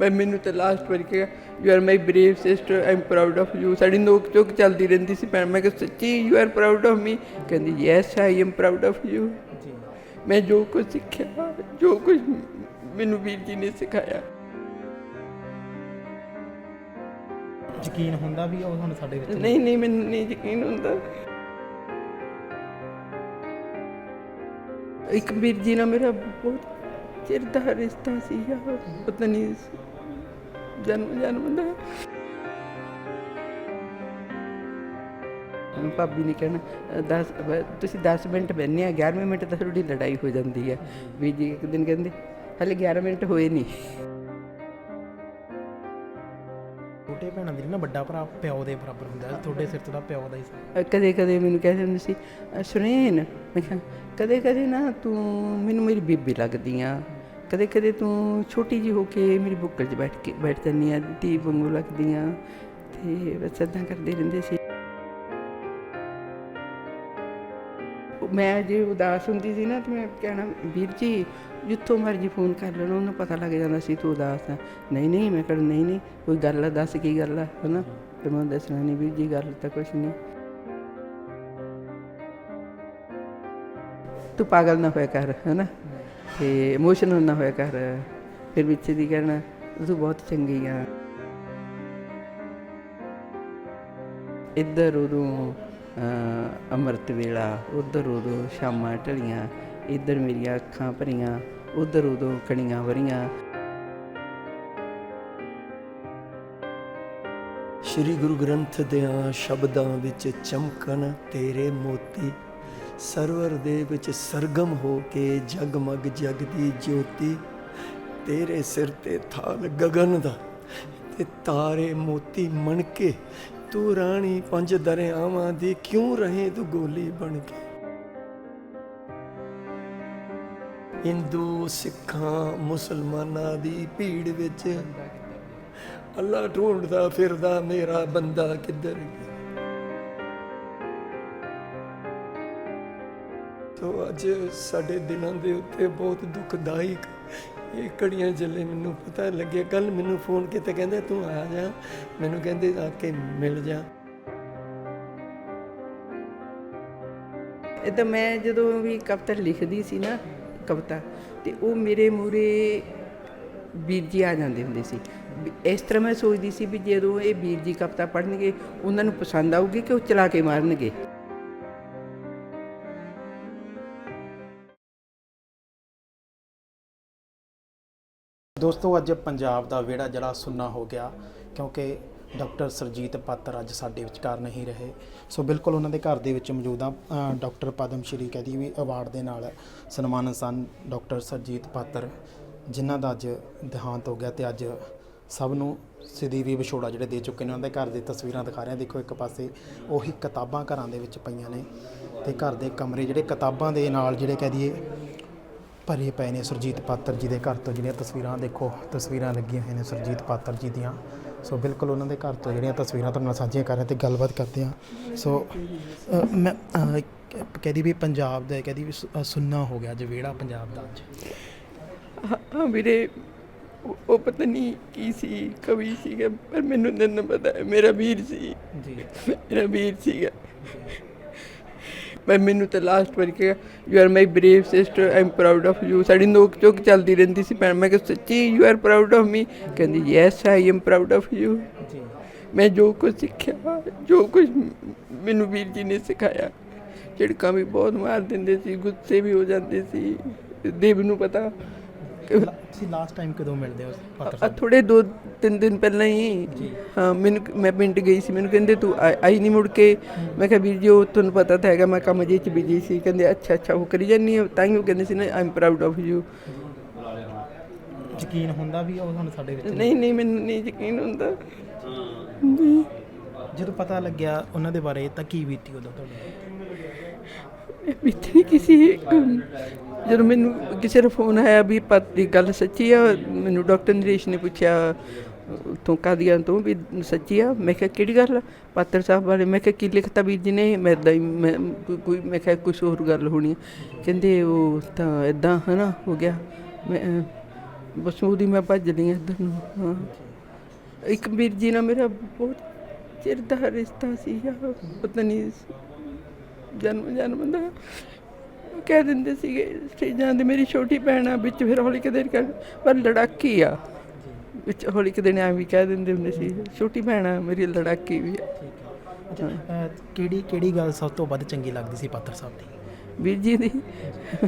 ਮੈਂ ਮੈਨੂੰ ਤਾਂ ਲਾਸਟ ਵਾਰ ਕਿਹਾ you are my brave sister I am proud of you ਸਾਡੀ ਨੋਕ ਚੋਕ ਚੱਲਦੀ ਰਹਿੰਦੀ ਸੀ ਭੈਣ ਮੈਂ ਕਿਹਾ ਸੱਚੀ you are proud of me ਕਹਿੰਦੀ yes I am proud of you ਜੀ। ਮੈਂ ਜੋ ਕੁਝ ਸਿੱਖਿਆ ਜੋ ਕੁਝ ਮੈਨੂੰ ਵੀਰ ਜੀ ਨੇ ਸਿਖਾਇਆ। ਯਕੀਨ ਹੁੰਦਾ ਵੀ ਉਹ ਹੁਣ ਸਾਡੇ ਵਿੱਚ ਨਹੀਂ ਨਹੀਂ ਮੈਨੂੰ ਨਹੀਂ ਯਕੀਨ ਹੁੰਦਾ। ਇੱਕ ਵੀਰ ਜੀ ਨਾਲ ਮੇਰਾ ਬਹੁਤ ਚਿਰ ਦਾ ਰਿਸ਼ਤਾ ਸੀ ਪਤਾ ਨਹੀਂ ਜਨਮ ਜਨਮ ਦਾ। ਭਾਬੀ ਨੇ ਕਹਿਣਾ 10 ਤੁਸੀਂ 10 ਮਿੰਟ ਬੈਠਨੇ ਆ 11ਵੇਂ ਮਿੰਟ ਤਾਂ ਤੁਹਾਡੀ ਲੜਾਈ ਹੋ ਜਾਂਦੀ ਹੈ ਵੀ ਜੀ ਇੱਕ ਦਿਨ ਕਹਿੰਦੇ ਹਲੇ 11 ਮਿੰਟ ਹੋਏ ਨਹੀਂ ਛੋਟੇ ਭੈਣਾਂ ਦੀ ਨਾ ਵੱਡਾ ਭਰਾ ਪਿਓ ਦੇ ਬਰਾਬਰ ਹੁੰਦਾ ਤੁਹਾਡੇ ਸਿਰ ਤੋਂ ਪਿਓ ਦਾ ਹੀ ਸੀ। ਕਦੇ ਕਦੇ ਮੈਨੂੰ ਕਹਿੰਦੇ ਹੁੰਦੇ ਸੀ ਅ, ਸੁਰੇਨ ਮੈਂ ਕਿਹਾ ਕਦੇ ਕਦੇ ਨਾ ਤੂੰ ਮੈਨੂੰ ਮੇਰੀ ਬੀਬੀ ਲੱਗਦੀ ਆ। ਕਦੇ ਕਦੇ ਤੂੰ ਛੋਟੀ ਜੀ ਹੋ ਕੇ ਮੇਰੀ ਬੁੱਕਲ 'ਚ ਬੈਠ ਕੇ ਬੈਠ ਜਾਂਦੀ ਆ ਧੀ ਵਾਂਗੂ ਲੱਗਦੀ ਆ ਤੇ ਬਸ ਏਦਾਂ ਕਰਦੇ ਰਹਿੰਦੇ ਸੀ। ਮੈਂ ਜੇ ਉਦਾਸ ਹੁੰਦੀ ਸੀ ਨਾ ਤੇ ਮੈਂ ਕਹਿਣਾ, ਵੀਰ ਜੀ, ਜਿੱਥੋਂ ਮਰਜ਼ੀ ਫੋਨ ਕਰ ਲੈਣਾ, ਉਹਨੂੰ ਪਤਾ ਲੱਗ ਜਾਂਦਾ ਸੀ ਤੂੰ ਉਦਾਸ ਆ। ਨਹੀਂ ਨਹੀਂ, ਮੈਂ ਕਹਿਣਾ ਨਹੀਂ ਨਹੀਂ, ਕੋਈ ਗੱਲ ਆ, ਦੱਸ ਕੀ ਗੱਲ ਆ, ਹਨਾ? ਤੇ ਮੈਂ ਦੱਸਣਾ ਨਹੀਂ ਵੀਰ ਜੀ, ਗੱਲ ਤਾਂ ਕੁਛ ਨਹੀਂ। ਤੂੰ ਪਾਗਲ ਨਾ ਹੋਇਆ ਕਰ, ਹਨਾ? ਤੇ ਇਮੋਸ਼ਨਲ ਨਾ ਹੋਇਆ ਕਰ ਫਿਰ ਵਿੱਚ ਦੀ ਕਹਿਣਾ ਤੂੰ ਬਹੁਤ ਚੰਗੀ ਆ। ਇੱਧਰ ਉਦੋਂ ਅਹ, ਅੰਮ੍ਰਿਤ ਵੇਲਾ ਉੱਧਰ ਉਦੋਂ ਸ਼ਾਮਾਂ ਢਲੀਆਂ ਇੱਧਰ ਮੇਰੀਆਂ ਅੱਖਾਂ ਭਰੀਆਂ ਉੱਧਰ ਉਦੋਂ ਕਣੀਆਂ ਵਰੀਆਂ। ਸ਼੍ਰੀ ਗੁਰੂ ਗ੍ਰੰਥ ਦਿਆਂ ਸ਼ਬਦਾਂ ਵਿੱਚ ਚਮਕਣ ਤੇਰੇ ਮੋਤੀ ਸਰਵਰ ਦੇ ਵਿੱਚ ਸਰਗਮ ਹੋ ਕੇ ਜਗਮਗ ਜਗਦੀ ਜੋਤੀ। ਤੇਰੇ ਸਿਰ ਤੇ ਥਾਲ ਗਗਨ ਦਾ ਤੇ ਤਾਰੇ ਮੋਤੀ ਮਣ ਤੂੰ ਰਾਣੀ ਪੰਜ ਦਰਿਆਵਾਂ ਦੀ ਕਿਉਂ ਰਹੇ ਤੂੰ ਗੋਲੀ ਬਣ ਕੇ ਹਿੰਦੂ, ਸਿੱਖਾਂ, ਮੁਸਲਮਾਨਾਂ ਦੀ ਭੀੜ ਵਿੱਚ ਅੱਲਾ ਢੂੰਡਦਾ ਫਿਰਦਾ, ਮੇਰਾ ਬੰਦਾ ਕਿੱਧਰ ਗਿਆ? ਤੋ ਅੱਜ ਸਾਡੇ ਦਿਲਾਂ ਦੇ ਉੱਤੇ ਬਹੁਤ ਦੁਖਦਾਇਕ ਇਹ ਕੜੀਆਂ ਜਲੇ ਮੈਨੂੰ ਪਤਾ ਲੱਗਿਆ। ਕੱਲ ਮੈਨੂੰ ਫੋਨ ਕੀਤਾ, ਕਹਿੰਦੇ ਤੂੰ ਆ ਜਾ। ਮੈਨੂੰ ਕਹਿੰਦੇ ਆ ਕੇ ਮਿਲ ਜਾ। ਇਹ ਤਾਂ ਮੈਂ ਜਦੋਂ ਵੀ ਕਵਿਤਾ ਲਿਖਦੀ ਸੀ ਨਾ, ਕਵਿਤਾ, ਤੇ ਉਹ ਮੇਰੇ ਮੂਰੇ ਵੀਰ ਜੀ ਆ ਜਾਂਦੇ ਹੁੰਦੇ ਸੀ। ਇਸ ਤਰ੍ਹਾਂ ਮੈਂ ਸੋਚਦੀ ਸੀ ਵੀ ਜਦੋਂ ਇਹ ਵੀਰ ਜੀ ਕਵਿਤਾ ਪੜ੍ਹਨਗੇ, ਉਹਨਾਂ ਨੂੰ ਪਸੰਦ ਆਊਗੀ ਕਿ ਉਹ ਚਲਾ ਕੇ ਮਾਰਨਗੇ। ਦੋਸਤੋ, ਅੱਜ ਪੰਜਾਬ ਦਾ ਵਿਹੜਾ ਜਿਹੜਾ ਸੁੰਨਾ ਹੋ ਗਿਆ ਕਿਉਂਕਿ ਡਾਕਟਰ ਸਰਜੀਤ ਪਾਤਰ ਅੱਜ ਸਾਡੇ ਵਿਚਕਾਰ ਨਹੀਂ ਰਹੇ। ਸੋ ਬਿਲਕੁਲ ਉਹਨਾਂ ਦੇ ਘਰ ਦੇ ਵਿੱਚ ਮੌਜੂਦਾ ਆ ਡਾਕਟਰ ਪਦਮ ਸ਼੍ਰੀ ਕਹਦੀ ਵੀ ਅਵਾਰਡ ਦੇ ਨਾਲ ਸਨਮਾਨਿਤ ਸਨ ਡਾਕਟਰ ਸਰਜੀਤ ਪਾਤਰ, ਜਿਨ੍ਹਾਂ ਦਾ ਅੱਜ ਦੇਹਾਂਤ ਹੋ ਗਿਆ ਤੇ ਅੱਜ ਸਭ ਨੂੰ ਸਦੀਵੀ ਵਿਛੋੜਾ ਜਿਹੜੇ ਦੇ ਚੁੱਕੇ ਨੇ। ਉਹਨਾਂ ਦੇ ਘਰ ਦੀ ਤਸਵੀਰਾਂ ਦਿਖਾ ਰਹੇ ਹਾਂ। ਦੇਖੋ, ਇੱਕ ਪਾਸੇ ਉਹੀ ਕਿਤਾਬਾਂ ਘਰਾਂ ਦੇ ਵਿੱਚ ਪਈਆਂ ਨੇ ਤੇ ਘਰ ਦੇ ਕਮਰੇ ਜਿਹੜੇ ਕਿਤਾਬਾਂ ਦੇ ਨਾਲ ਜਿਹੜੇ ਕਹਿ ਦਈਏ ਭਰੇ ਪਏ ਨੇ ਸੁਰਜੀਤ ਪਾਤਰ ਜੀ ਦੇ ਘਰ ਤੋਂ ਜਿਹੜੀਆਂ ਤਸਵੀਰਾਂ ਦੇਖੋ ਤਸਵੀਰਾਂ ਲੱਗੀਆਂ ਹੋਈਆਂ ਨੇ ਸੁਰਜੀਤ ਪਾਤਰ ਜੀ ਦੀਆਂ। ਸੋ ਬਿਲਕੁਲ ਉਹਨਾਂ ਦੇ ਘਰ ਤੋਂ ਜਿਹੜੀਆਂ ਤਸਵੀਰਾਂ ਤੁਹਾਨੂੰ ਨਾਲ ਸਾਂਝੀਆਂ ਕਰ ਰਹੇ ਤੇ ਗੱਲਬਾਤ ਕਰਦੇ ਹਾਂ। ਸੋ ਮੈਂ ਕਹਿੰਦੀ ਵੀ ਪੰਜਾਬ ਦਾ ਕਹਿੰਦੀ ਵੀ ਸੁੰਨਾ ਹੋ ਗਿਆ ਅੱਜ ਵਿਹੜਾ ਪੰਜਾਬ ਦਾ ਅੱਜ। ਵੀਰੇ ਉਹ- ਪਤਾ ਨਹੀਂ ਕੀ ਸੀ ਕਵੀ ਸੀਗਾ ਪਰ ਮੈਨੂੰ ਨਹੀਂ ਪਤਾ ਹੈ ਮੇਰਾ ਵੀਰ ਸੀ। ਜੀ। ਮੇਰਾ ਵੀਰ ਸੀਗਾ। ਮੈਂ ਮੈਨੂੰ ਤਾਂ ਲਾਸਟ ਵਾਰ ਕਿਹਾ you are my brave sister I am proud of you ਸਾਡੀ ਨੋਕ ਚੋਕ ਚੱਲਦੀ ਰਹਿੰਦੀ ਸੀ ਭੈਣ ਮੈਂ ਕਿਹਾ ਸੱਚੀ you are proud of me ਕਹਿੰਦੀ yes I am proud of you ਮੈਂ ਜੋ ਕੁਝ ਸਿੱਖਿਆ ਜੋ ਕੁਝ ਮੈਨੂੰ ਵੀਰ ਜੀ ਨੇ ਸਿਖਾਇਆ ਝਿੜਕਾਂ ਵੀ ਬਹੁਤ ਮਾਰ ਦਿੰਦੇ ਸੀ ਗੁੱਸੇ ਵੀ ਹੋ ਜਾਂਦੇ ਸੀ। ਦੇਵ ਨੂੰ ਪਤਾ ਤੁਸੀਂ ਲਾਸਟ ਟਾਈਮ ਕਦੋਂ ਮਿਲਦੇ ਹੋ ਪਾਤਰ ਆ ਸਾਹਿਬ ਥੋੜੇ ਦੋ ਤਿੰਨ ਦਿਨ ਪਹਿਲਾਂ ਹੀ। ਹਾਂ ਮੈਨੂੰ ਮੈਂ ਪਿੰਡ ਗਈ ਸੀ ਮੈਨੂੰ ਕਹਿੰਦੇ ਤੂੰ ਆ- ਆਈ ਨਹੀਂ ਮੁੜ ਕੇ। ਮੈਂ ਕਿਹਾ ਵੀਰ ਜੀ ਉਹ ਤੁਹਾਨੂੰ ਪਤਾ ਤਾਂ ਹੈਗਾ ਮੈਂ ਕੰਮ ਜੇ ਚ ਬਿਜ਼ੀ ਸੀ। ਕਹਿੰਦੇ ਅੱਛਾ ਅੱਛਾ ਉਹ ਕਰੀ ਜਾਨੀ ਹੈ ਤਾਂ ਹੀ ਉਹ ਕਹਿੰਦੇ ਸੀ ਨਾ I am proud of you ਯਕੀਨ ਹੁੰਦਾ ਵੀ ਉਹ ਹੁਣ ਸਾਡੇ ਵਿੱਚ ਨਹੀਂ ਨਹੀਂ? ਮੈਨੂੰ ਨਹੀਂ ਯਕੀਨ ਹੁੰਦਾ। ਜਦੋਂ ਪਤਾ ਲੱਗਿਆ ਉਹਨਾਂ ਦੇ ਬਾਰੇ ਤਾਂ ਕੀ ਬੀਤੀ ਉਦੋਂ ਤੁਹਾਡੀ ਵਿੱਚ ਨਹੀਂ ਕਿਸੇ ਅਮ, ਜਦੋਂ ਮੈਨੂੰ ਕਿਸੇ ਦਾ ਫੋਨ ਆਇਆ ਵੀ ਪਤੀ ਗੱਲ ਸੱਚੀ ਆ, ਮੈਨੂੰ ਡਾਕਟਰ ਨਰੇਸ਼ ਨੇ ਪੁੱਛਿਆ ਤੋਂ ਕਾਦੀਆਂ ਤੋਂ ਵੀ ਸੱਚੀ ਆ? ਮੈਂ ਕਿਹਾ, ਕਿਹੜੀ ਗੱਲ ਪਾਤਰ ਸਾਹਿਬ ਬਾਰੇ ਮੈਂ ਕਿਹਾ, ਕੀ ਲਿਖਤਾ ਵੀਰ ਜੀ ਨੇ? ਮੈਂ ਏਦਾਂ ਹੀ ਕੋਈ- ਮੈਂ ਕਿਹਾ ਕੁਝ ਹੋਰ ਗੱਲ ਹੋਣੀ ਕਹਿੰਦੇ, ਉਹ ਤਾਂ ਇਦਾਂ ਹਨਾ, ਹੋ ਗਿਆ। ਮੈਂ ਬਸ ਉਹਦੀ ਮੈਂ ਭੱਜ ਲਈ ਇੱਧਰ ਨੂੰ, ਹਾਂ। ਇੱਕ ਵੀਰ ਜੀ ਨਾਲ ਮੇਰਾ ਬਹੁਤ ਚਿਰ ਦਾ ਰਿਸ਼ਤਾ ਸੀ ਪਤਾ ਨਹੀਂ ਜਨਮ ਜਨਮ ਦਾ। ਕਹਿ ਦਿੰਦੇ ਸੀਗੇ, ਸਟੇਜਾਂ ਤੇ ਮੇਰੀ ਛੋਟੀ ਭੈਣ ਆ, ਵਿੱਚ ਫਿਰ ਹੌਲੀ ਦਿਨ ਕਰ ਪਰ ਲੜਾਕੀ ਆ। ਵਿੱਚ ਹੌਲੀ ਕਦੇ ਦਿਨ ਐਂ ਵੀ ਕਹਿ ਦਿੰਦੇ ਹੁੰਦੇ ਸੀ, ਛੋਟੀ ਭੈਣ ਆ, ਮੇਰੀ ਲੜਾਕੀ ਵੀ ਆ। ਅੱਛਾ ਕਿਹੜੀ ਕਿਹੜੀ ਗੱਲ ਸਭ ਤੋਂ ਵੱਧ ਚੰਗੀ ਲੱਗਦੀ ਸੀ ਪਾਤਰ ਸਾਹਿਬ ਦੀ? ਵੀਰ ਜੀ ਦੀ।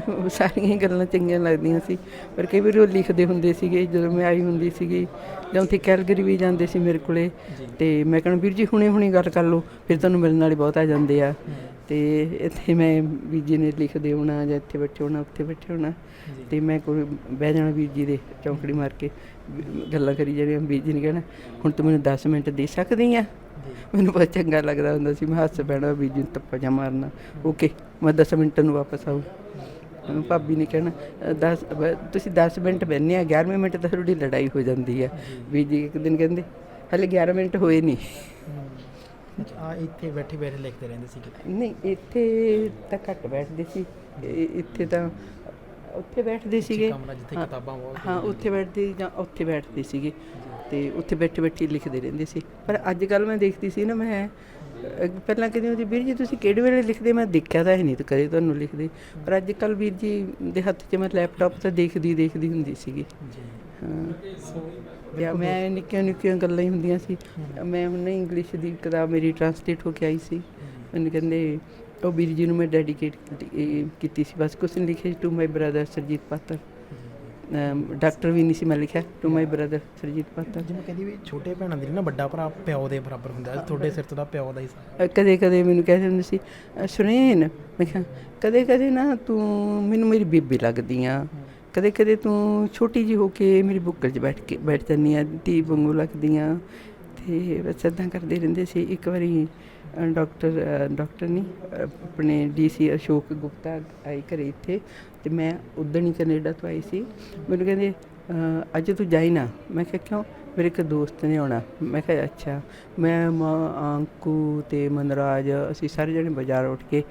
ਉਹ ਸਾਰੀਆਂ ਹੀ ਗੱਲਾਂ ਚੰਗੀਆਂ ਲੱਗਦੀਆਂ ਸੀ। ਪਰ ਕਈ ਵਾਰ ਉਹ ਲਿਖਦੇ ਹੁੰਦੇ ਸੀਗੇ ਜਦੋਂ ਮੈਂ ਆਈ ਹੁੰਦੀ ਸੀਗੀ ਜਾਂ ਉੱਥੇ ਕੈਲਗਰੀ ਵੀ ਜਾਂਦੇ ਸੀ ਮੇਰੇ ਕੋਲੇ। ਤੇ ਮੈਂ ਕਹਿਣਾ ਵੀਰ ਜੀ ਹੁਣੇ ਹੁਣੇ ਗੱਲ ਕਰ ਲਓ ਫਿਰ ਤੁਹਾਨੂੰ ਮਿਲਣ ਵਾਲੇ ਬਹੁਤ ਆ ਜਾਂਦੇ ਆ। ਤੇ ਇੱਥੇ ਮੈਂ ਵੀਰ ਜੀ ਨੇ ਲਿਖਦੇ ਹੋਣਾ ਜਾਂ ਇੱਥੇ ਬੈਠੇ ਹੋਣਾ ਉੱਥੇ ਬੈਠੇ ਹੋਣਾ। ਤੇ ਮੈਂ ਕੋਈ ਬਹਿ ਜਾਣਾ ਵੀਰ ਜੀ ਦੇ ਚੌਂਕੜੀ ਮਾਰ ਕੇ ਗੱਲਾਂ ਕਰੀ ਜਾਣੀਆਂ ਵੀਰ ਜੀ ਨੇ ਕਹਿਣਾ ਹੁਣ ਤੂੰ ਮੈਨੂੰ 10 ਮਿੰਟ ਦੇ ਸਕਦੀ ਆ? ਮੈਨੂੰ ਬਹੁਤ ਚੰਗਾ ਲੱਗਦਾ ਹੁੰਦਾ ਸੀ ਮੈਂ ਹੱਸ ਪੈਣਾ ਵੀਰ ਜੀ ਨੂੰ ਤੱਪਾ ਜਾ ਮਾਰਨਾ। ਓਕੇ ਮੈਂ 10 ਮਿੰਟ ਨੂੰ ਵਾਪਸ ਆਊ। ਅਹ ਭਾਬੀ ਨੇ ਕਹਿਣਾ 10 ਤੁਸੀਂ 10 ਮਿੰਟ ਬੈਠਨੇ ਆ 11ਵੇਂ ਮਿੰਟ ਤਾਂ ਤੁਹਾਡੀ ਲੜਾਈ ਹੋ ਜਾਂਦੀ ਆ। ਵੀਰ ਜੀ ਇੱਕ ਦਿਨ ਕਹਿੰਦੇ ਹਲੇ 11 ਮਿੰਟ ਹੋਏ ਨਹੀਂ ਆ ਇੱਥੇ ਬੈਠੇ ਬੈਠੇ ਲਿਖਦੇ ਰਹਿੰਦੇ ਸੀ ਕਿਤੇ? ਨਹੀਂ ਇੱਥੇ ਤਾਂ ਘੱਟ ਬੈਠਦੇ ਸੀ। ਇੱਥੇ ਤਾਂ ਉੱਥੇ ਬੈਠਦੇ ਸੀਗੇ। ਕਮਰਾ ਜਿੱਥੇ ਹਾਂ, ਕਿਤਾਬਾਂ ਬਹੁਤ ਹਾਂ ਉੱਥੇ ਬੈਠਦੇ ਜਾਂ ਉੱਥੇ ਬੈਠਦੇ ਸੀਗੇ। ਤੇ ਉੱਥੇ ਬੈਠੇ ਬੈਠੇ ਲਿਖਦੇ ਰਹਿੰਦੇ ਸੀ। ਪਰ ਅੱਜ ਕੱਲ ਮੈਂ ਦੇਖਦੀ ਸੀ ਨਾ ਮੈਂ ਪਹਿਲਾਂ ਕਹਿੰਦੀ ਹੁੰਦੀ ਵੀਰ ਜੀ ਤੁਸੀਂ ਕਿਹੜੇ ਵੇਲੇ ਲਿਖਦੇ? ਮੈਂ ਦੇਖਿਆ ਤਾਂ ਹੈ ਨਹੀਂ ਤੇ ਕਦੇ ਤੁਹਾਨੂੰ ਲਿਖਦੇ। ਪਰ ਅੱਜ ਕੱਲ ਵੀਰ ਜੀ ਦੇ ਹੱਥ 'ਚ ਮੈਂ ਲੈਪਟਾਪ ਤੇ ਦੇਖਦੀ ਦੇਖਦੀ ਹੁੰਦੀ ਸੀਗੀ। ਜੀ। ਹਾਂ। ਜਾਂ ਮੈਂ ਨਿੱਕੀਆਂ ਨਿੱਕੀਆਂ ਗੱਲਾਂ ਹੀ ਹੁੰਦੀਆਂ ਸੀ। ਮੈਂ ਹੁਣ ਇੰਗਲਿਸ਼ ਦੀ ਕਿਤਾਬ ਮੇਰੀ ਟਰਾਂਸਲੇਟ ਹੋ ਕੇ ਆਈ ਸੀ। ਮੈਨੂੰ ਕਹਿੰਦੇ ਉਹ ਵੀਰ ਜੀ ਨੂੰ ਮੈਂ ਡੈਡੀਕੇਟ ਕੀਤੀ ਸੀ। ਬਸ ਕੁਛ ਲਿਖਿਆ to my brother Surjit Patar. Doctor ਵੀ ਨਹੀਂ ਸੀ ਮੈਂ ਲਿਖਿਆ ਟੂ ਮਾਈ ਬ੍ਰਦਰ ਸਰਜੀਤ ਪਾਤਰ। ਜਿਵੇਂ ਕਹਿੰਦੀ ਵੀ ਛੋਟੇ ਭੈਣਾਂ ਦੀ ਨਾ ਵੱਡਾ ਭਰਾ ਪਿਓ ਦੇ ਬਰਾਬਰ ਹੁੰਦਾ ਤੁਹਾਡੇ ਸਿਰ ਤੋਂ ਦਾ ਪਿਓ ਦਾ ਹੀ ਸਾਰਾ। ਕਦੇ ਕਦੇ ਮੈਨੂੰ ਕਹਿੰਦੇ ਹੁੰਦੇ ਸੀ ਸੁਰੇਨ ਮੈਂ ਕਿਹਾ ਕਦੇ ਕਦੇ ਨਾ ਤੂੰ ਮੈਨੂੰ ਮੇਰੀ ਬੀਬੀ ਲੱਗਦੀ ਆ ਕਦੇ ਕਦੇ ਤੂੰ ਛੋਟੀ ਜੀ ਹੋ ਕੇ ਮੇਰੀ ਬੁੱਕਲ 'ਚ ਬੈਠ ਕੇ ਬੈਠ ਜਾਂਦੀ ਆ ਧੀ ਵਾਂਗੂ ਲੱਗਦੀ ਆ ਤੇ ਬਸ ਏਦਾਂ ਕਰਦੇ ਰਹਿੰਦੇ ਸੀ ਇੱਕ ਵਾਰੀ ਡਾਕਟਰ ਡਾਕਟਰ ਨਹੀਂ, ਅਹ, ਆਪਣੇ ਡੀਸੀ ਅਸ਼ੋਕ ਗੁਪਤਾ ਆਏ ਘਰੇ ਇੱਥੇ ਤੇ ਮੈਂ ਉਦੋਂ ਹੀ ਕੈਨੇਡਾ ਤੋਂ ਆਈ ਸੀ। ਮੈਨੂੰ ਕਹਿੰਦੇ ਅੱਜ ਤੂੰ ਜਾਈ ਨਾ। ਮੈਂ ਕਿਹਾ, ਕਿਉਂ? ਮੇਰੇ ਇੱਕ ਦੋਸਤ ਨੇ ਆਉਣਾ। ਮੈਂ ਕਿਹਾ, ਅੱਛਾ। ਮੈਂ ਮਾਂ, ਅੰਕੂ ਤੇ ਮਨਰਾਜ, ਅਸੀਂ ਸਾਰੇ ਜਣੇ ਬਾਜ਼ਾਰ ਉੱਠ ਕੇ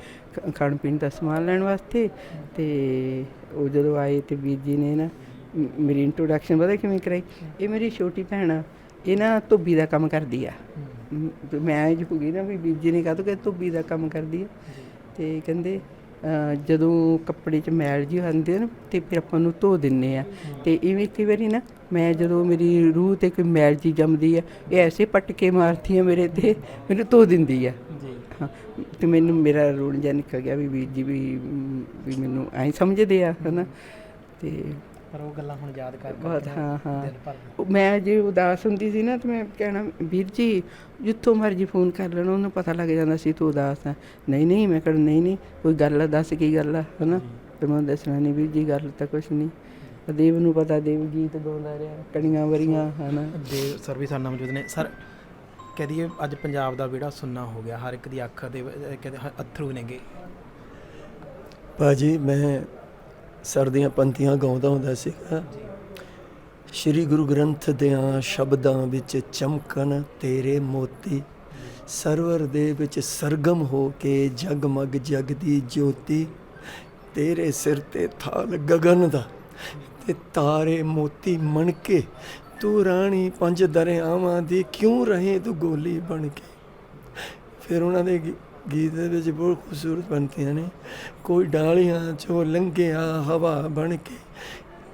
ਖਾਣ ਪੀਣ ਦਾ ਸਮਾਨ ਲੈਣ ਵਾਸਤੇ ਤੇ ਉਹ ਜਦੋਂ ਆਏ ਤੇ ਵੀਰ ਜੀ ਨੇ ਨਾ ਮੇਰੀ ਇੰਟਰੋਡਕਸ਼ਨ ਪਤਾ ਕਿਵੇਂ ਕਰਾਈ? ਇਹ ਮੇਰੀ ਛੋਟੀ ਭੈਣ ਆ। ਇਹ ਨਾ ਧੋਬੀ ਦਾ ਕੰਮ ਕਰਦੀ ਆ। ਤੇ ਮੈਂ ਇਹ ਹੋ ਗਈ ਨਾ ਵੀ ਵੀਰ ਜੀ ਨੇ ਕਾਹਤੋਂ ਕਿ ਧੋਬੀ ਦਾ ਕੰਮ ਕਰਦੀ ਆ। ਤੇ ਕਹਿੰਦੇ ਜਦੋਂ ਕੱਪੜੇ 'ਚ ਮੈਲ ਜੀ ਆਉਂਦੀ ਆ ਨਾ ਤੇ ਫਿਰ ਆਪਾਂ ਨੂੰ ਧੋ ਦਿੰਨੇ ਆ। ਤੇ ਇਵੇਂ ਕਈ ਵਾਰੀ ਨਾ ਮੈਂ ਜਦੋਂ ਮੇਰੀ ਰੂਹ ਤੇ ਕੋਈ ਮੈਲ ਜੀ ਜੰਮਦੀ ਆ ਇਹ ਐਸੇ ਪਟਕੇ ਮਾਰਦੀ ਆ ਮੇਰੇ ਤੇ ਮੈਨੂੰ ਧੋ ਦਿੰਦੀ ਆ। ਜੀ। ਹਾਂ ਤੇ ਮੈਨੂੰ ਮੇਰਾ ਰੋਣ ਜਿਹਾ ਨਿਕਲ ਗਿਆ ਵੀ ਵੀਰ ਜੀ ਵੀ ਵੀ ਮੈਨੂੰ ਐਂ ਸਮਝਦੇ ਆ ਹਨਾ। ਤੇ ਪਰ ਉਹ ਗੱਲਾਂ ਹੁਣ ਯਾਦ ਕਰ ਬਹੁਤ ਹਾਂ ਹਾਂ। ਮੈਂ ਜੇ ਉਦਾਸ ਹੁੰਦੀ ਸੀ ਨਾ ਤੇ ਮੈਂ ਕਹਿਣਾ ਵੀਰ ਜੀ ਜਿੱਥੋਂ ਮਰਜ਼ੀ ਫੋਨ ਕਰ ਲੈਣਾ ਉਹਨੂੰ ਪਤਾ ਲੱਗ ਜਾਂਦਾ ਸੀ ਤੂੰ ਉਦਾਸ ਆ ਨਹੀਂ ਨਹੀਂ ਮੈਂ ਕਹਿਣਾ ਨਹੀਂ ਨਹੀਂ ਕੋਈ ਗੱਲ ਆ ਦੱਸ ਕੀ ਗੱਲ ਆ ਹਨਾ? ਤੇ ਮੈਂ ਦੱਸਣਾ ਨਹੀਂ ਵੀਰ ਜੀ ਗੱਲ ਤਾਂ ਕੁਛ ਨਹੀਂ। ਦੇਵ ਨੂੰ ਪਤਾ ਦੇਵ ਗੀਤ ਗਾਉਂਦਾ ਰਿਹਾ ਕਣੀਆਂ ਵਰੀਆਂ ਹਨਾ? ਦੇ ਸਰ ਵੀ ਸਾਡੇ ਨਾਲ ਮੌਜੂਦ ਨੇ। ਸਰ ਕਹਦੀਏ ਅੱਜ ਪੰਜਾਬ ਦਾ ਵਿਹੜਾ ਸੁੰਨਾ ਹੋ ਗਿਆ ਹਰ ਇੱਕ ਦੀ ਅੱਖ ਦੇ ਕਹਿੰਦੇ ਅਥਰੂ ਨੇਗੇ। ਭਾਜੀ ਮੈਂ ਸਰਦੀਆਂ ਪੰਥੀਆਂ ਗਾਉਂਦਾ ਹੁੰਦਾ ਸੀਗਾ। ਸ੍ਰੀ ਗੁਰੂ ਗ੍ਰੰਥ ਦਿਆਂ ਸ਼ਬਦਾਂ ਵਿੱਚ ਚਮਕਣ ਤੇਰੇ ਮੋਤੀ, ਸਰਵਰ ਦੇ ਵਿੱਚ ਸਰਗਮ ਹੋ ਕੇ ਜਗਮਗ ਜਗਦੀ ਜੋਤੀ, ਤੇਰੇ ਸਿਰ ਤੇ ਥਾਲ ਗਗਨ ਦਾ ਤੇ ਤਾਰੇ ਮੋਤੀ ਮਣ ਕੇ, ਤੂੰ ਰਾਣੀ ਪੰਜ ਦਰਿਆਵਾਂ ਦੀ ਕਿਉਂ ਰਹੇ ਤੂੰ ਗੋਲੀ ਬਣ ਕੇ? ਫਿਰ ਉਹਨਾਂ ਦੇ ਗੀਤ ਦੇ ਵਿੱਚ ਬਹੁਤ ਖੂਬਸੂਰਤ ਬਣਤੀਆਂ ਨੇ। ਕੋਈ ਡਾਲੀਆਂ ਚੋਂ ਲੰਘਿਆ ਹਵਾ ਬਣ ਕੇ,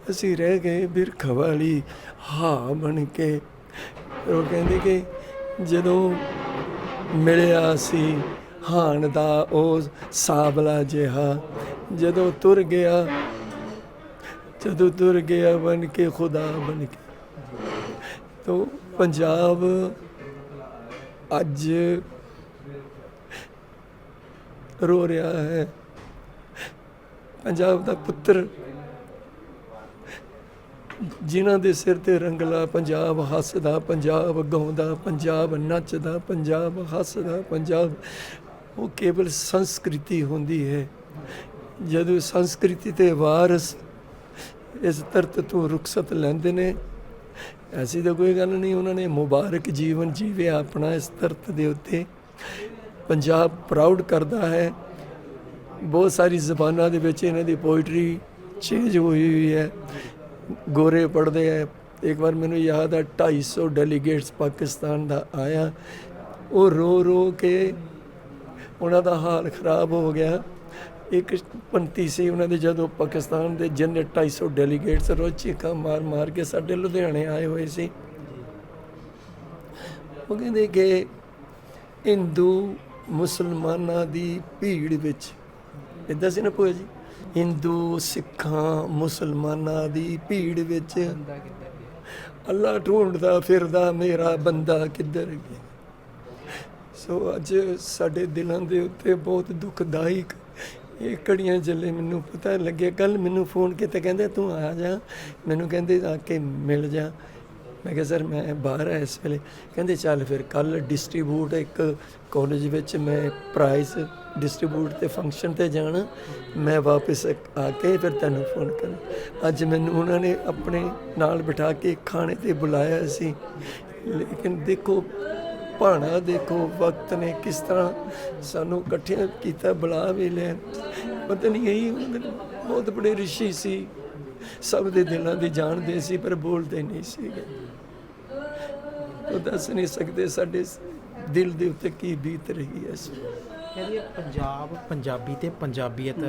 ਅਸੀਂ ਰਹਿ ਗਏ ਬਿਰਖ ਵਾਲੀ ਹਾ ਬਣ ਕੇ। ਉਹ ਕਹਿੰਦੇ ਕਿ ਜਦੋਂ ਮਿਲਿਆ ਸੀ ਹਾਣ ਦਾ ਉਹ ਸਾਬਲਾ ਜਿਹਾ, ਜਦੋਂ ਤੁਰ ਗਿਆ, ਜਦੋਂ ਤੁਰ ਗਿਆ ਬਣ ਕੇ ਖੁਦਾ ਬਣ ਕੇ। ਤੋ ਪੰਜਾਬ ਅੱਜ ਰੋ ਰਿਹਾ ਹੈ। ਪੰਜਾਬ ਦਾ ਪੁੱਤਰ, ਜਿਨ੍ਹਾਂ ਦੇ ਸਿਰ ਤੇ ਰੰਗਲਾ ਪੰਜਾਬ ਹੱਸਦਾ, ਪੰਜਾਬ ਗਾਉਂਦਾ, ਪੰਜਾਬ ਨੱਚਦਾ, ਪੰਜਾਬ ਹੱਸਦਾ, ਪੰਜਾਬ। ਉਹ ਕੇਵਲ ਸੰਸਕ੍ਰਿਤੀ ਹੁੰਦੀ ਹੈ। ਜਦੋਂ ਸੰਸਕ੍ਰਿਤੀ ਤੇ ਵਾਰਸ ਇਸ ਧਰਤ ਤੋਂ ਰੁਖਸਤ ਲੈਂਦੇ ਨੇ, ਐਸੀ ਤਾਂ ਕੋਈ ਗੱਲ ਨਹੀਂ, ਉਹਨਾਂ ਨੇ ਮੁਬਾਰਕ ਜੀਵਨ ਜੀਵਿਆ ਆਪਣਾ ਇਸ ਧਰਤ ਦੇ ਉੱਤੇ। ਪੰਜਾਬ ਪ੍ਰਾਊਡ ਕਰਦਾ ਹੈ। ਬਹੁਤ ਸਾਰੀ ਜ਼ਬਾਨਾਂ ਦੇ ਵਿੱਚ ਇਹਨਾਂ ਦੀ ਪੋਇਟਰੀ ਚੇਂਜ ਹੋਈ ਹੋਈ ਹੈ। ਗੋਰੇ ਪੜਦੇ ਹੈ। ਇੱਕ ਵਾਰ ਮੈਨੂੰ ਯਾਦ ਆ 250 ਡੈਲੀਗੇਟਸ ਪਾਕਿਸਤਾਨ ਦਾ ਆਇਆ। ਉਹ ਰੋ ਰੋ ਕੇ ਉਹਨਾਂ ਦਾ ਹਾਲ ਖਰਾਬ ਹੋ ਗਿਆ। ਇੱਕ ਪੰਤੀ ਸੀ ਉਹਨਾਂ ਦੇ ਜਦੋਂ ਪਾਕਿਸਤਾਨ ਦੇ ਜਿੰਨੇ 250 ਡੈਲੀਗੇਟਸ ਰੋਜ਼ ਮਾਰ ਮਾਰ ਕੇ ਸਾਡੇ ਲੁਧਿਆਣੇ ਆਏ ਹੋਏ ਸੀ। ਉਹ ਕਹਿੰਦੇ ਕਿ ਹਿੰਦੂ ਮੁਸਲਮਾਨਾਂ ਦੀ ਭੀੜ ਵਿੱਚ। ਇਦਾਂ ਸੀ ਨਾ ਭੂਆ ਜੀ? ਹਿੰਦੂ ਸਿੱਖਾਂ ਮੁਸਲਮਾਨਾਂ ਦੀ ਭੀੜ ਵਿੱਚ। ਅੱਲਾ ਢੂੰਡਦਾ ਫਿਰਦਾ ਮੇਰਾ ਬੰਦਾ ਕਿੱਧਰ ਗਿਆ? ਸੋ ਅੱਜ ਸਾਡੇ ਦਿਲਾਂ ਦੇ ਉੱਤੇ ਬਹੁਤ ਦੁਖਦਾਇਕ ਇਹ ਕੜੀਆਂ ਚੱਲੇ ਮੈਨੂੰ ਪਤਾ ਲੱਗਿਆ। ਕੱਲ ਮੈਨੂੰ ਫੋਨ ਕੀਤਾ ਕਹਿੰਦੇ ਤੂੰ ਆ ਜਾ। ਮੈਨੂੰ ਕਹਿੰਦੇ ਆ ਕੇ ਮਿਲ ਜਾ। ਮੈਂ ਕਿਹਾ, ਸਰ, ਮੈਂ ਬਾਹਰ ਆ ਇਸ ਵੇਲੇ। ਕਹਿੰਦੇ, ਚੱਲ ਫਿਰ ਕੱਲ ਡਿਸਟ੍ਰੀਬਿਊਟ ਇੱਕ ਕਾਲਜ ਵਿੱਚ ਮੈਂ ਪ੍ਰਾਈਜ਼ ਡਿਸਟ੍ਰੀਬਿਊਟ ਤੇ ਫੰਕਸ਼ਨ ਤੇ ਜਾਣਾ। ਮੈਂ ਵਾਪਸ ਆ ਕੇ ਫਿਰ ਤੈਨੂੰ ਫੋਨ ਕਰਾਂ। ਅੱਜ ਮੈਨੂੰ ਉਹਨਾਂ ਨੇ ਆਪਣੇ ਨਾਲ ਬਿਠਾ ਕੇ ਖਾਣੇ ਤੇ ਬੁਲਾਇਆ ਸੀ। ਲੇਕਿਨ ਦੇਖੋ, ਭਾਣਾ ਦੇਖੋ, ਵਕਤ ਨੇ ਕਿਸ ਤਰ੍ਹਾਂ ਸਾਨੂੰ ਇਕੱਠਿਆਂ ਕੀਤਾ ਬੁਲਾ ਵੀ ਲਿਆ। ਪਤਾ ਨਹੀਂ ਇਹੀ ਬਹੁਤ ਬੜੇ ਰਿਸ਼ੀ ਸੀ। ਸਭ ਦੇ ਦਿਲਾਂ ਦੀ ਜਾਣਦੇ ਸੀ, ਪਰ ਬੋਲਦੇ ਨਹੀਂ ਸੀਗੇ। ਉਹ ਦੱਸ ਨਹੀਂ ਸਕਦੇ ਸਾਡੇ ਦਿਲ ਦੇ ਉੱਤੇ ਕੀ ਬੀਤ ਰਹੀ ਹੈ ਇਸ ਵੇਲੇ। ਕਹਿੰਦੇ ਪੰਜਾਬ ਪੰਜਾਬੀ ਤੇ ਪੰਜਾਬੀਅਤ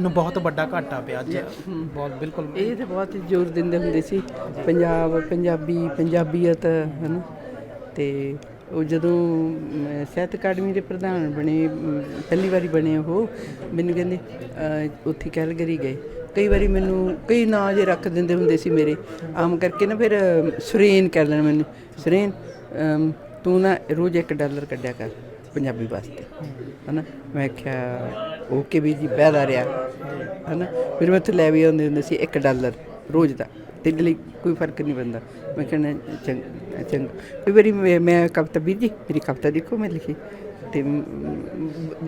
ਨੂੰ ਬਹੁਤ ਵੱਡਾ ਘਾਟਾ ਪਿਆ ਅੱਜ। ਬਹੁਤ ਬਿਲਕੁਲ। ਇਹ ਤੇ ਬਹੁਤ ਜ਼ੋਰ ਦਿੰਦੇ ਹੁੰਦੇ ਸੀ। ਪੰਜਾਬ ਪੰਜਾਬੀ ਪੰਜਾਬੀਅਤ ਹਨ? ਤੇ ਉਹ ਜਦੋਂ ਸਾਹਿਤ ਅਕਾਡਮੀ ਦੇ ਪ੍ਰਧਾਨ ਬਣੇ ਪਹਿਲੀ ਵਾਰੀ ਬਣੇ ਉਹ ਮੈਨੂੰ ਕਹਿੰਦੇ ਉੱਥੇ ਕੈਲਗਰੀ ਗਏ। ਕਈ ਵਾਰੀ ਮੈਨੂੰ ਕਈ ਨਾਂ ਜੇ ਰੱਖ ਦਿੰਦੇ ਹੁੰਦੇ ਸੀ ਮੇਰੇ, ਆਮ ਕਰਕੇ ਨਾ ਫਿਰ, ਸੁਰੇਨ ਕਰ ਲੈਣਾ ਮੈਨੂੰ, ਸੁਰੇਨ ਤੂੰ ਨਾ ਰੋਜ਼ ਇੱਕ ਡਾਲਰ ਕੱਢਿਆ ਕਰ ਪੰਜਾਬੀ ਵਾਸਤੇ। ਹਨਾ? ਮੈਂ ਕਿਹਾ, ਓਕੇ ਵੀ ਜੀ ਬਹਿਦਾ ਰਿਹਾ। ਹਨਾ? ਫਿਰ ਮੈਂ ਉੱਥੇ ਲੈ ਵੀ ਆਉਂਦੇ ਹੁੰਦੇ ਸੀ 1 ਡਾਲਰ ਰੋਜ਼ ਦਾ। ਤੇਰੇ ਲਈ ਕੋਈ ਫ਼ਰਕ ਨਹੀਂ ਪੈਂਦਾ। ਮੈਂ ਕਹਿੰਦਾ ਚੰਗ, ਚੰਗਾ। ਕਈ ਵਾਰੀ ਮੈਂ- ਮੈਂ ਕਵਿਤਾ, ਵੀਰ ਜੀ, ਮੇਰੀ ਕਵਿਤਾ ਦੇਖੋ, ਮੈਂ ਲਿਖੀ। ਤੇ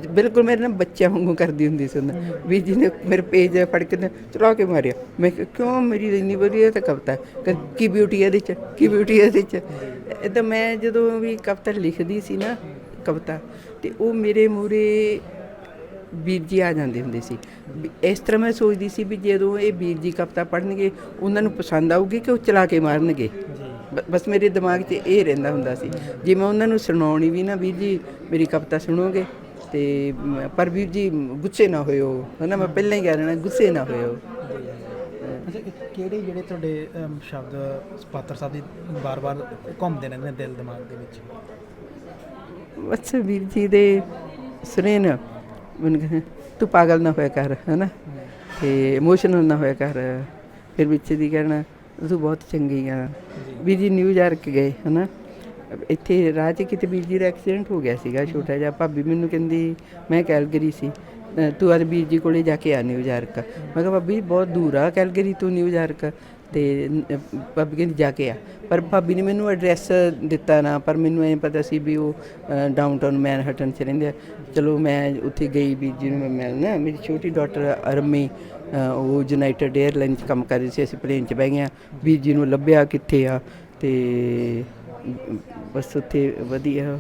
ਬਿਲਕੁਲ ਮੇਰੇ ਨਾਲ ਬੱਚਿਆਂ ਵਾਂਗੂ ਕਰਦੀ ਹੁੰਦੀ ਸੀ ਉਹਨਾਂ ਵੀਰ ਜੀ ਨੇ ਮੇਰੇ ਪੇਜ ਫੜ ਕੇ ਨਾ ਚਲਾ ਕੇ ਮਾਰਿਆ। ਮੈਂ ਕਿਹਾ, ਕਿਉਂ ਮੇਰੀ ਇੰਨੀ ਵਧੀਆ ਤਾਂ ਕਵਿਤਾ ਕੀ ਬਿਊਟੀ ਹੈ ਇਹਦੇ ਚ? ਕੀ ਬਿਊਟੀ ਹੈ ਇਹਦੇ ਚ? ਇਦਾਂ ਮੈਂ ਜਦੋਂ ਵੀ ਕਵਿਤਾ ਲਿਖਦੀ ਸੀ ਨਾ ਕਵਿਤਾ ਤੇ ਉਹ ਮੇਰੇ ਮੂਰੇ ਵੀਰ ਜੀ ਆ ਜਾਂਦੇ ਹੁੰਦੇ ਸੀ। ਵੀ ਇਸ ਤਰ੍ਹਾਂ ਮੈਂ ਸੋਚਦੀ ਸੀ ਵੀ ਜਦੋਂ ਇਹ ਵੀਰ ਜੀ ਕਵਿਤਾ ਪੜ੍ਹਨਗੇ ਉਹਨਾਂ ਨੂੰ ਪਸੰਦ ਆਊਗੀ ਕਿ ਉਹ ਚਲਾ ਕੇ ਮਾਰਨਗੇ। ਬਸ ਮੇਰੇ ਦਿਮਾਗ 'ਚ ਇਹ ਰਹਿੰਦਾ ਹੁੰਦਾ ਸੀ। ਜੇ ਮੈਂ ਉਹਨਾਂ ਨੂੰ ਸੁਣਾਉਣੀ ਵੀ ਨਾ ਵੀਰ ਜੀ ਮੇਰੀ ਕਵਿਤਾ ਸੁਣੋਗੇ? ਤੇ ਪਰ ਵੀਰ ਜੀ ਗੁੱਸੇ ਨਾ ਹੋਇਓ। ਹਨਾ ਮੈਂ ਪਹਿਲਾਂ ਹੀ ਕਹਿ ਦੇਣਾ ਗੁੱਸੇ ਨਾ ਹੋਇਓ। ਅੱਛਾ ਕਿਹੜੇ ਜਿਹੜੇ ਤੁਹਾਡੇ ਸ਼ਬਦ ਪਾਤਰ ਸਾਹਿਬ ਦੀ ਬਾਰ-ਬਾਰ ਘੁੰਮਦੇ ਰਹਿੰਦੇ ਨੇ ਦਿਲ ਦਿਮਾਗ ਦੇ ਵਿੱਚ? ਅੱਛਾ ਵੀਰ ਜੀ ਦੇ ਮੈਨੂੰ ਕਹਿੰਦੇ ਤੂੰ ਪਾਗਲ ਨਾ ਹੋਇਆ ਕਰ ਹਨਾ। ਤੇ ਇਮੋਸ਼ਨਲ ਨਾ ਹੋਇਆ ਕਰ। ਫਿਰ ਵਿੱਚ ਦੀ ਕਹਿਣਾ ਉਹ ਬਹੁਤ ਚੰਗੀ ਆ। ਵੀਰ ਜੀ ਨਿਊਯਾਰਕ ਗਏ, ਹਨਾ। ਇੱਥੇ ਰਾਹ 'ਚ ਕਿਤੇ ਵੀਰ ਜੀ ਦਾ ਐਕਸੀਡੈਂਟ ਹੋ ਗਿਆ ਸੀਗਾ, ਛੋਟਾ ਜਿਹਾ। ਭਾਬੀ ਮੈਨੂੰ ਕਹਿੰਦੀ, ਮੈਂ ਕੈਲਗਰੀ ਸੀ। ਤੂੰ ਅੱਜ ਵੀਰ ਜੀ ਕੋਲੇ ਜਾ ਕੇ ਆ ਨਿਊਯਾਰਕ ਮੈਂ ਕਿਹਾ, ਭਾਬੀ, ਬਹੁਤ ਦੂਰ ਆ ਕੈਲਗਰੀ ਤੋਂ ਨਿਊਯਾਰਕ ਤੇ ਭਾਬੀ ਕਹਿੰਦੀ, ਜਾ ਕੇ ਆ। ਪਰ ਭਾਬੀ ਨੇ ਮੈਨੂੰ ਐਡਰੈਸ ਦਿੱਤਾ ਨਾ, ਪਰ ਮੈਨੂੰ ਐਂ ਪਤਾ ਸੀ ਵੀ ਉਹ ਡਾਊਨਟਾਊਨ ਮੈਨਹਟਨ ਚ ਰਹਿੰਦੇ ਆ। ਚਲੋ, ਮੈਂ ਉੱਥੇ ਗਈ ਵੀ ਜੀ ਨੂੰ, ਮੈਂ ਮਿਲਣਾ ਮੇਰੀ ਛੋਟੀ ਡਾਟਰ ਅਰਮੀ ਉਹ ਯੂਨਾਈਟਿਡ 에ਅਰਲਾਈਨ 'ਚ ਕੰਮ ਕਰ ਰਹੀ ਸੀ ਅਸੀਂ ਪਲੇਨ 'ਚ ਬਹਿ ਗਏ ਵੀਰ ਜੀ ਨੂੰ ਲੱਭਿਆ ਕਿੱਥੇ ਆ ਤੇ ਬਸ ਉੱਥੇ ਵਧੀਆ।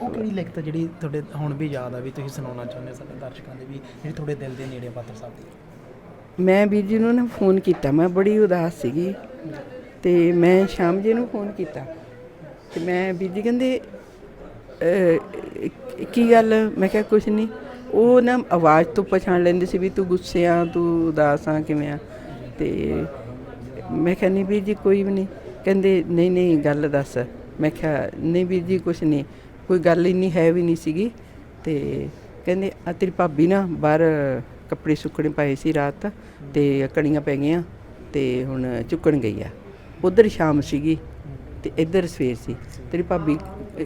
ਉਹ ਕਿਹੜੀ ਲਿਖਤ ਜਿਹੜੀ ਤੁਹਾਡੇ ਹੁਣ ਵੀ ਯਾਦ ਆ ਵੀ ਤੁਸੀਂ ਸੁਣਾਉਣਾ ਚਾਹੁੰਦੇ ਸਾਡੇ ਦਰਸ਼ਕਾਂ ਦੇ ਵੀ ਜਿਹੜੀ ਤੁਹਾਡੇ ਦਿਲ ਦੇ ਨੇੜੇ ਆ ਪਾਤਰ ਸਾਹਿਬ ਦੀ? ਮੈਂ ਵੀਰ ਜੀ ਨੂੰ ਨਾ ਫੋਨ ਕੀਤਾ ਮੈਂ ਬੜੀ ਉਦਾਸ ਸੀਗੀ ਤੇ ਮੈਂ ਸ਼ਾਮ ਜੀ ਨੂੰ ਫੋਨ ਕੀਤਾ ਤੇ ਮੈਂ ਵੀਰ ਜੀ ਕਹਿੰਦੇ ਕੀ ਗੱਲ? ਮੈਂ ਕਿਹਾ ਕੁਛ ਨਹੀਂ ਉਹ ਨਾ ਆਵਾਜ਼ ਤੋਂ ਪਛਾਣ ਲੈਂਦੇ ਸੀ ਵੀ ਤੂੰ ਗੁੱਸੇ ਆ, ਤੂੰ ਉਦਾਸ ਆ, ਕਿਵੇਂ ਆ? ਤੇ ਮੈਂ ਕਿਹਾ, ਨਹੀਂ ਵੀਰ ਜੀ, ਕੋਈ ਵੀ ਨਹੀਂ। ਕਹਿੰਦੇ, ਨਹੀਂ ਨਹੀਂ, ਗੱਲ ਦੱਸ। ਮੈਂ ਕਿਹਾ, ਨਹੀਂ ਵੀਰ ਜੀ, ਕੁਛ ਨਹੀਂ। ਕੋਈ ਗੱਲ ਇੰਨੀ ਹੈ ਵੀ ਨਹੀਂ ਸੀਗੀ। ਤੇ ਕਹਿੰਦੇ, ਆ ਤੇਰੀ ਭਾਬੀ ਨਾ ਬਾਹਰ ਕੱਪੜੇ ਸੁੱਕਣੇ ਪਏ ਸੀ ਰਾਤ ਤੇ ਕਣੀਆਂ ਪੈ ਗਈਆਂ ਤੇ ਹੁਣ ਚੁੱਕਣ ਗਈ ਆ। ਉਧਰ ਸ਼ਾਮ ਸੀਗੀ ਤੇ ਇੱਧਰ ਸਵੇਰ ਸੀ। ਤੇਰੀ ਭਾਬੀ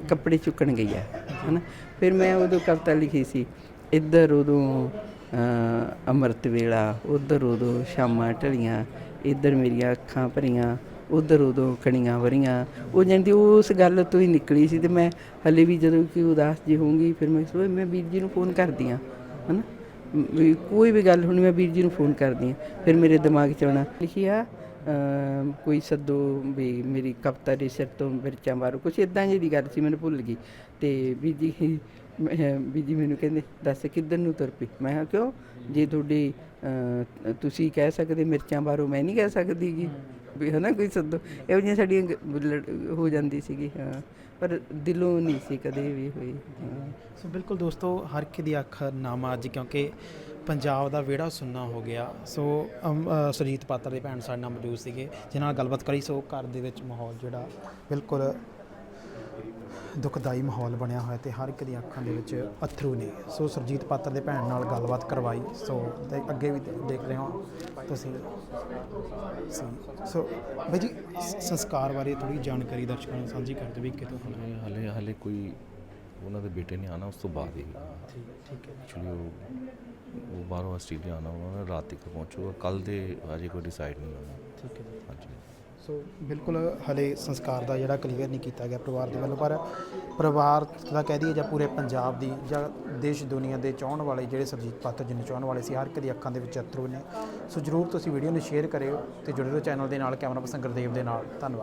ਕੱਪੜੇ ਚੁੱਕਣ ਗਈ ਆ, ਹਨਾ? ਫਿਰ ਮੈਂ ਉਦੋਂ ਕਵਿਤਾ ਲਿਖੀ ਸੀ ਇੱਧਰ ਉਦੋਂ ਅੰਮ੍ਰਿਤ ਵੇਲਾ, ਉੱਧਰ ਉਦੋਂ ਸ਼ਾਮਾਂ ਢਲੀਆਂ, ਇੱਧਰ ਮੇਰੀਆਂ ਅੱਖਾਂ ਭਰੀਆਂ, ਉਧਰ ਉਦੋਂ ਕਣੀਆਂ ਵਰੀਆਂ। ਉਹ ਜਾਂਦੀ ਉਸ ਗੱਲ ਤੋਂ ਹੀ ਨਿਕਲੀ ਸੀ ਤੇ ਮੈਂ ਹਲੇ ਵੀ ਜਦੋਂ ਕਿ ਉਦਾਸ ਜੀ ਹੋਊਂਗੀ, ਫਿਰ ਮੈਂ ਸੋਚ ਮੈਂ ਵੀਰ ਜੀ ਨੂੰ ਫੋਨ ਕਰਦੀ ਆ, ਹਨਾ? ਮ- ਵੀ ਕੋਈ ਵੀ ਗੱਲ ਹੋਣੀ, ਮੈਂ ਵੀਰ ਜੀ ਨੂੰ ਫੋਨ ਕਰਦੀ ਆ। ਫਿਰ ਮੇਰੇ ਦਿਮਾਗ 'ਚ ਆਉਣਾ, ਲਿਖਿਆ ਅਮ ਕੋਈ ਸੱਦੋ ਵੀ ਮੇਰੀ ਕਵਿਤਾ ਦੇ ਸਿਰ ਤੋਂ ਮਿਰਚਾਂ ਮਾਰੋ, ਕੁਛ ਇਦਾਂ ਜਿਹੀ ਦੀ ਗੱਲ ਸੀ, ਮੈਨੂੰ ਭੁੱਲ ਗਈ। ਤੇ ਵੀਰ ਜੀ ਮੈਂ ਵੀ ਮੈਨੂੰ ਕਹਿੰਦੇ ਦੱਸ ਕਿੱਧਰ ਨੂੰ ਤੁਰ ਪਈ? ਮੈਂ ਕਿਹਾ ਕਿਉਂ? ਜੇ ਤੁਹਾਡੀ ਅਹ, ਤੁਸੀਂ ਕਹਿ ਸਕਦੇ ਮਿਰਚਾਂ ਬਾਰੋਂ ਮੈਂ ਨਹੀਂ ਕਹਿ ਸਕਦੀ ਗੀ। ਵੀ ਹਨਾ ਕੋਈ ਸੱਦੋ। ਇਹੋ ਜਿਹੀਆਂ ਸਾਡੀਆਂ ਗ- ਲੜ- ਹੋ ਜਾਂਦੀ ਸੀਗੀ ਹਾਂ। ਪਰ ਦਿਲੋਂ ਨਹੀਂ ਸੀ ਕਦੇ ਵੀ ਹੋਈ ਹਾਂ। ਸੋ ਬਿਲਕੁਲ ਦੋਸਤੋ ਹਰ ਇੱਕ ਦੀ ਅੱਖ ਨਾਮਾ ਅੱਜ ਕਿਉਂਕਿ ਪੰਜਾਬ ਦਾ ਵਿਹੜਾ ਸੁੰਨਾ ਹੋ ਗਿਆ। ਸੋ ਅਮ, ਅ, ਸੁਰਜੀਤ ਪਾਤਰ ਦੇ ਭੈਣ ਸਾਡੇ ਨਾਲ ਮੌਜੂਦ ਸੀਗੇ ਜਿਨ੍ਹਾਂ ਨਾਲ ਗੱਲਬਾਤ ਕਰੀ। ਸੋ ਘਰ ਦੇ ਵਿੱਚ ਮਾਹੌਲ ਜਿਹੜਾ ਬਿਲਕੁਲ ਦੁਖਦਾਈ ਮਾਹੌਲ ਬਣਿਆ ਹੋਇਆ ਤੇ ਹਰ ਇੱਕ ਦੀ ਅੱਖਾਂ ਦੇ ਵਿੱਚ ਅਥਰੂ ਨੇ। ਸੋ ਸੁਰਜੀਤ ਪਾਤਰ ਦੇ ਭੈਣ ਨਾਲ ਗੱਲਬਾਤ ਕਰਵਾਈ। ਸੋ ਤੇ ਅੱਗੇ ਵੀ ਦੇਖ ਰਹੇ ਹੋ ਤੁਸੀਂ। ਸੀ। ਬਾਈ ਜੀ ਸੰਸਕਾਰ ਬਾਰੇ ਥੋੜੀ ਜਾਣਕਾਰੀ ਦਰਸ਼ਕਾਂ ਨਾਲ ਸਾਂਝੀ ਕਰ ਦਿਓ ਵੀ ਕਿਤੋਂ ਹੋਣਾ। ਹਲੇ ਹਲੇ ਹਲੇ ਕੋਈ ਉਹਨਾਂ ਦੇ ਬੇਟੇ ਨੇ ਆਣਾ ਉਸ ਤੋਂ ਬਾਅਦ ਹੀ। ਠੀਕ ਠੀਕ ਹੈ। ਐਕਚੁਅਲੀ ਉਹ ਉਹ ਬਾਹਰੋਂ ਆਸਟ੍ਰੇਲੀਆ ਆਣਾ ਉਹਨਾਂ ਨੇ ਰਾਤ ਤੱਕ ਪਹੁੰਚੂਗਾ। ਕੱਲ ਦੇ ਅਜੇ ਕੋਈ ਡਿਸਾਈਡ ਨਹੀਂ ਹੋਣਾ। ਠੀਕ ਹੈ ਹਾਂਜੀ। ਸੋ ਬਿਲਕੁਲ ਹਲੇ ਸੰਸਕਾਰ ਦਾ ਜਿਹੜਾ ਕਲੀਅਰ ਨਹੀਂ ਕੀਤਾ ਗਿਆ ਪਰਿਵਾਰ ਦੇ ਵੱਲੋਂ, ਪਰ ਪਰਿਵਾਰ ਦਾ ਕਹਿ ਦਈਏ ਜਾਂ ਪੂਰੇ ਪੰਜਾਬ ਦੀ ਜਾਂ ਦੇਸ਼ ਦੁਨੀਆ ਦੇ ਚਾਹਣ ਵਾਲੇ ਜਿਹੜੇ ਸਰਜੀਤ ਪਾਤਰ ਜੀ ਨੂੰ ਚਾਹਣ ਵਾਲੇ ਸੀ, ਹਰ ਇੱਕ ਦੀ ਅੱਖਾਂ ਦੇ ਵਿੱਚ ਅਥਰੂ ਨੇ। ਸੋ ਜਰੂਰ ਤੁਸੀਂ ਵੀਡੀਓ ਨੂੰ ਸ਼ੇਅਰ ਕਰਿਓ ਤੇ ਜੁੜੇ ਰਹੋ ਚੈਨਲ ਦੇ ਨਾਲ, ਕੈਮਰਾ ਪਰਸਨ ਗੁਰਦੇਵ ਦੇ ਨਾਲ। ਧੰਨਵਾਦ।